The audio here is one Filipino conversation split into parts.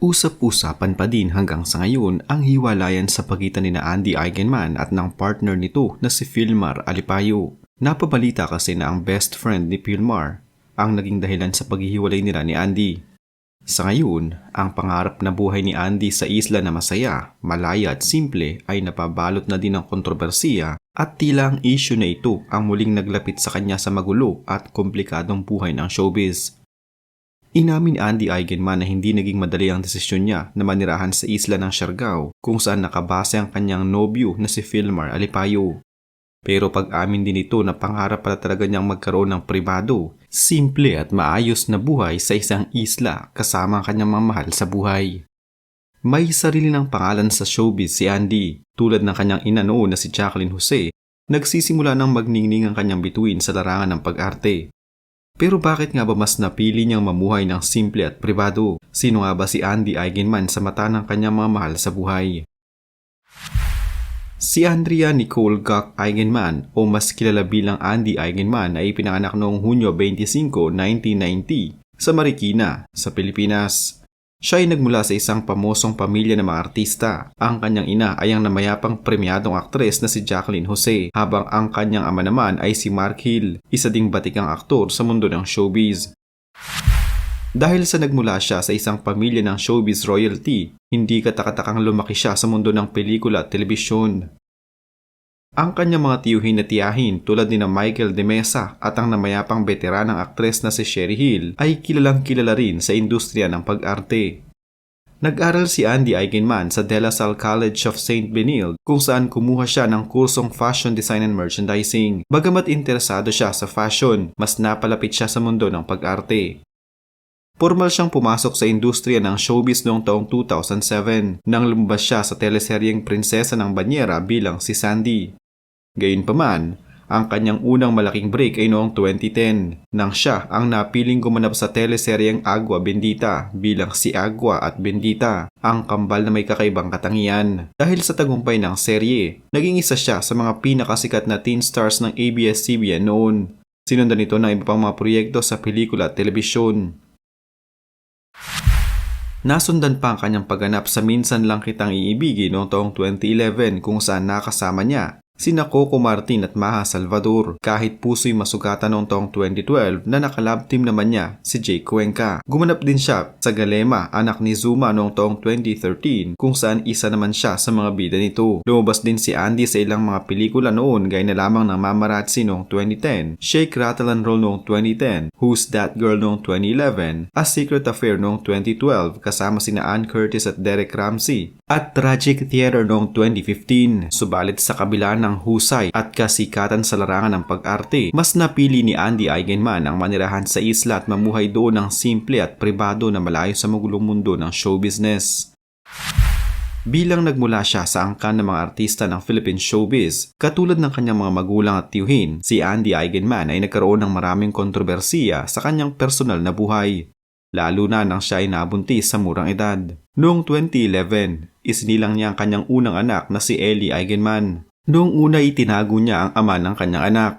Usap-usapan pa din hanggang sa ngayon ang hiwalayan sa pagitan ni na Andy Eigenman at ng partner nito na si Filmar Alipayo. Napabalita kasi na ang best friend ni Filmar ang naging dahilan sa paghihiwalay nila ni Andy. Sa ngayon, ang pangarap na buhay ni Andy sa isla na masaya, malaya at simple ay napabalot na din ng kontrobersiya at tila ang issue na ito ang muling naglapit sa kanya sa magulo at komplikadong buhay ng showbiz. Inamin ni Andy Eigenman na hindi naging madali ang desisyon niya na manirahan sa isla ng Siargao kung saan nakabase ang kanyang nobyo na si Filmar Alipayo. Pero pag-amin din ito na pangarap pala talaga niyang magkaroon ng pribado, simple at maayos na buhay sa isang isla kasama ang kanyang mga mahal sa buhay. May sarili ng pangalan sa showbiz si Andy, tulad ng kanyang ina noon na si Jacqueline Jose, nagsisimula ng magningning ang kanyang bituin sa larangan ng pag-arte. Pero bakit nga ba mas napili niyang mamuhay ng simple at pribado? Sino nga ba si Andy Eigenman sa mata ng kanyang mga mahal sa buhay? Si Andrea Nicole Gok Eigenman o mas kilala bilang Andy Eigenman ay pinanganak noong Hunyo 25, 1990 sa Marikina, sa Pilipinas. Siya ay nagmula sa isang pamosong pamilya ng mga artista. Ang kanyang ina ay ang namayapang premyadong aktres na si Jacqueline Jose, habang ang kanyang ama naman ay si Mark Hill, isa ding batikang aktor sa mundo ng showbiz. Dahil sa nagmula siya sa isang pamilya ng showbiz royalty, hindi katakatakang lumaki siya sa mundo ng pelikula at telebisyon. Ang kanyang mga tiyuhin na tiyahin tulad ni na Michael De Mesa at ang namayapang veteranang aktres na si Sherry Hill ay kilalang kilala rin sa industriya ng pag-arte. Nag-aral si Andy Eigenman sa De La Salle College of St. Benilde kung saan kumuha siya ng kursong Fashion Design and Merchandising. Bagamat interesado siya sa fashion, mas napalapit siya sa mundo ng pag-arte. Formal siyang pumasok sa industriya ng showbiz noong taong 2007 nang lumabas siya sa teleseryeng Prinsesa ng Banyera bilang si Sandy. Gayunpaman, ang kanyang unang malaking break ay noong 2010 nang siya ang napiling gumanap sa teleseryeng Agua Bendita bilang si Agua at Bendita, ang kambal na may kakaibang katangian. Dahil sa tagumpay ng serye, naging isa siya sa mga pinakasikat na teen stars ng ABS-CBN noon. Sinundan ito ng iba pang mga proyekto sa pelikula at telebisyon. Nasundan pa ang kanyang pagganap sa Minsan Lang Kitang Iibigin noong taong 2011 kung saan nakasama niya sina Coco Martin at Maha Salvador kahit puso'y masugatan noong taong 2012 na nakalab team naman niya si Jake Cuenca. Gumanap din siya sa Galema, anak ni Zuma noong taong 2013 kung saan isa naman siya sa mga bida nito. Lumabas din si Andy sa ilang mga pelikula noon gaya na lamang ng Mamarazzi noong 2010, Shake Rattle and Roll noong 2010, Who's That Girl noong 2011, A Secret Affair noong 2012 kasama sina Ann Curtis at Derek Ramsey, at Tragic Theater noong 2015. Subalit sa kabila ng husay at kasikatan sa larangan ng pag-arte, mas napili ni Andy Eigenman ang manirahan sa isla at mamuhay doon ng simple at pribado na malayo sa magulong mundo ng show business. Bilang nagmula siya sa angkan ng mga artista ng Philippine showbiz, katulad ng kanyang mga magulang at tiyuhin, si Andy Eigenman ay nagkaroon ng maraming kontrobersiya sa kanyang personal na buhay. Lalo na nang siya ay nabuntis sa murang edad. Noong 2011, isinilang niya ang kanyang unang anak na si Ellie Eigenman. Noong una itinago niya ang ama ng kanyang anak.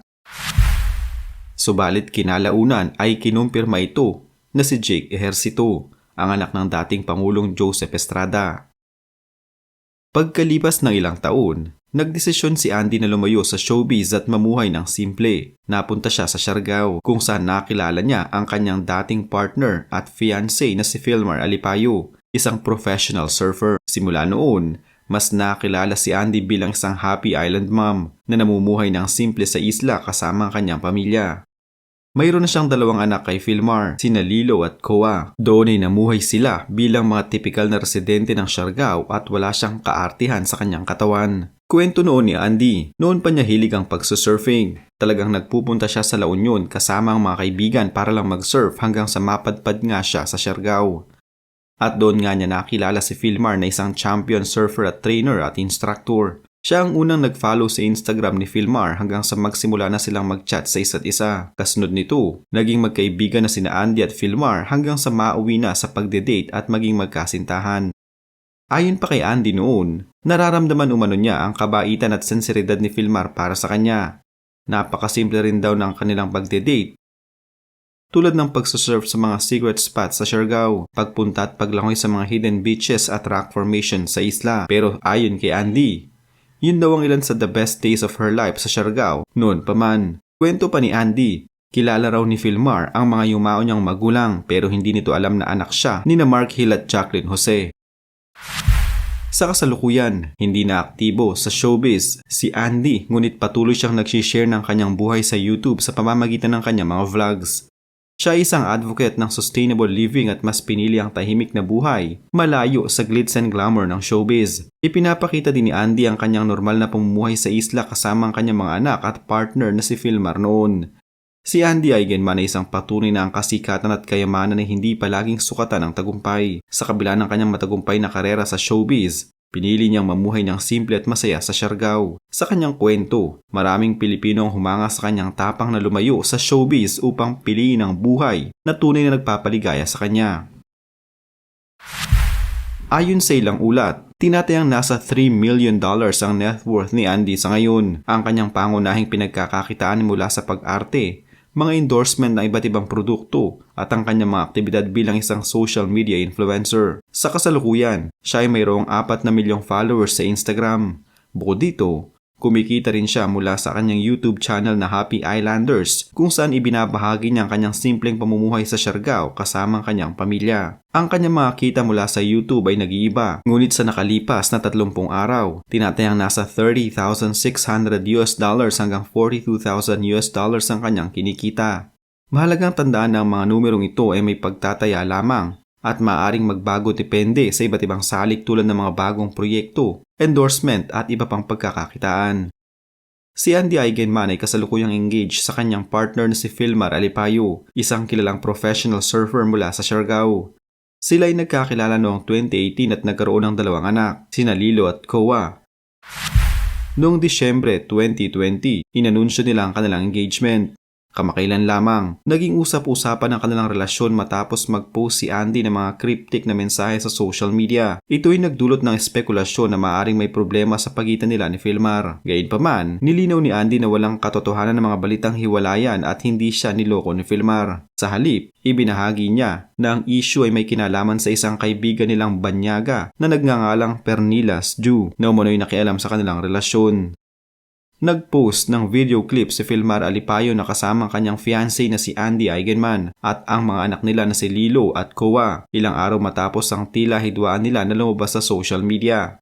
Subalit kinalaunan ay kinumpirma ito na si Jake Ejercito, ang anak ng dating Pangulong Joseph Estrada. Pagkalipas ng ilang taon, nagdesisyon si Andy na lumayo sa showbiz at mamuhay ng simple. Napunta siya sa Siargao kung saan nakilala niya ang kanyang dating partner at fiancé na si Filmar Alipayo, isang professional surfer. Simula noon, mas nakilala si Andy bilang isang happy island mom na namumuhay ng simple sa isla kasama ang kanyang pamilya. Mayroon na siyang dalawang anak kay Filmar, sina Lilo at Koa. Doon ay namuhay sila bilang mga tipikal na residente ng Siargao at wala siyang kaartihan sa kanyang katawan. Kwento noon ni Andy, noon pa niya hilig ang pagsusurfing. Talagang nagpupunta siya sa La Union kasama ang mga kaibigan para lang mag-surf hanggang sa mapadpad nga siya sa Siargao. At doon nga niya nakilala si Philmar na isang champion surfer at trainer at instructor. Siya ang unang nag-follow sa Instagram ni Philmar hanggang sa magsimula na silang mag-chat sa isa't isa. Kasunod nito, naging magkaibigan na sina Andy at Philmar hanggang sa mauwi na sa pagde-date at maging magkasintahan. Ayon pa kay Andy noon, nararamdaman umano niya ang kabaitan at sensiridad ni Philmar para sa kanya. Napakasimple rin daw ng kanilang pagde-date tulad ng pagsasurf sa mga secret spots sa Siargao, pagpunta at paglangoy sa mga hidden beaches at rock formation sa isla. Pero ayon kay Andy, yun daw ang ilan sa the best days of her life sa Siargao noon pa man. Kwento pa ni Andy, kilala raw ni Filmar ang mga yumao niyang magulang pero hindi nito alam na anak siya ni na Mark Hill at Jacqueline Jose. Sa kasalukuyan, hindi na aktibo sa showbiz si Andy ngunit patuloy siyang nagsishare ng kanyang buhay sa YouTube sa pamamagitan ng kanyang mga vlogs. Siya isang advocate ng sustainable living at mas pinili ang tahimik na buhay, malayo sa glitz and glamour ng showbiz. Ipinapakita din ni Andy ang kanyang normal na pamumuhay sa isla kasama ang kanyang mga anak at partner na si Filmar noon. Si Andy Eigenman ay isang patunay na ang kasikatan at kayamanan ay hindi palaging sukatan ng tagumpay. Sa kabila ng kanyang matagumpay na karera sa showbiz, pinili niyang mamuhay ng simple at masaya sa Siargao. Sa kanyang kwento, maraming Pilipino ang humanga sa kanyang tapang na lumayo sa showbiz upang piliin ang buhay na tunay na nagpapaligaya sa kanya. Ayon sa ilang ulat, tinatayang nasa 3 million dollars ang net worth ni Andy sa ngayon. Ang kanyang pangunahing pinagkakakitaan mula sa pag-arte mga endorsement ng iba't ibang produkto at ang kanyang mga aktibidad bilang isang social media influencer. Sa kasalukuyan, siya ay mayroong 4 na milyong followers sa Instagram. Bukod dito, Kumikita rin siya mula sa kanyang YouTube channel na Happy Islanders kung saan ibinabahagi niya ang kanyang simpleng pamumuhay sa Siargao kasama ang kanyang pamilya. Ang kanyang mga kita mula sa YouTube ay nag-iiba, ngunit sa nakalipas na 30 araw, tinatayang nasa 30,600 US dollars hanggang 42,000 US dollars ang kanyang kinikita. Mahalagang tandaan na ang mga numerong ito ay may pagtataya lamang at maaring magbago depende sa iba't ibang salik tulad ng mga bagong proyekto endorsement at iba pang pagkakakitaan. Si Andy Eigenman ay kasalukuyang engaged sa kanyang partner na si Filmar Alipayo, isang kilalang professional surfer mula sa Siargao. Sila ay nagkakilala noong 2018 at nagkaroon ng dalawang anak, sina Lilo at Koa. Noong Disyembre 2020, inanunsyo nila ang kanilang engagement. Kamakailan lamang, naging usap-usapan ang kanilang relasyon matapos mag-post si Andy ng mga cryptic na mensahe sa social media. Ito ay nagdulot ng espekulasyon na maaring may problema sa pagitan nila ni Filmar. Gayunpaman, nilinaw ni Andy na walang katotohanan ng mga balitang hiwalayan at hindi siya niloko ni Filmar. Sa halip, ibinahagi niya na ang issue ay may kinalaman sa isang kaibigan nilang banyaga na nagngangalang Pernilas Jew na umano'y nakialam sa kanilang relasyon. Nag-post ng video clip si Filmar Alipayo na kasama ang kanyang fiancé na si Andy Eigenman at ang mga anak nila na si Lilo at Koa ilang araw matapos ang tila hidwaan nila na lumabas sa social media.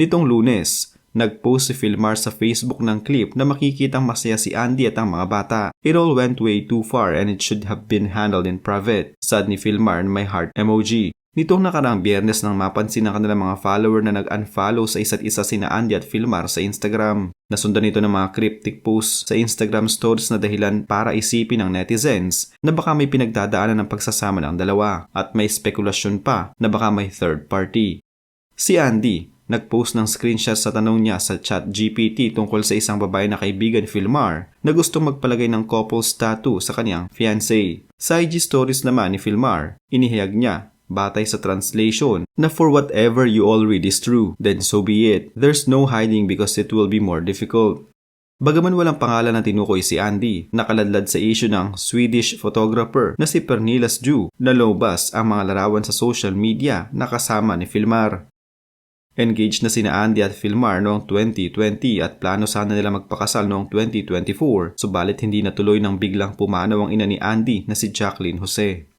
Nitong lunes, nag-post si Filmar sa Facebook ng clip na makikitang masaya si Andy at ang mga bata. It all went way too far and it should have been handled in private. Sad ni Filmar na may heart emoji. Nitong nakaraang biyernes nang mapansin ng kanilang mga follower na nag-unfollow sa isa't isa sina Andy at Filmar sa Instagram. Nasundan ito ng mga cryptic posts sa Instagram stories na dahilan para isipin ng netizens na baka may pinagdadaanan ng pagsasama ng dalawa at may spekulasyon pa na baka may third party. Si Andy, nag-post ng screenshot sa tanong niya sa chat GPT tungkol sa isang babae na kaibigan Filmar na gustong magpalagay ng couple's tattoo sa kanyang fiancé. Sa IG stories naman ni Filmar, inihayag niya batay sa translation na for whatever you all read is true, then so be it. There's no hiding because it will be more difficult. Bagaman walang pangalan na tinukoy si Andy, nakaladlad sa issue ng Swedish photographer na si Pernilas Jew na lobas ang mga larawan sa social media na kasama ni Filmar. Engaged na sina Andy at Filmar noong 2020 at plano sana nila magpakasal noong 2024 subalit hindi natuloy nang biglang pumanaw ang ina ni Andy na si Jacqueline Jose.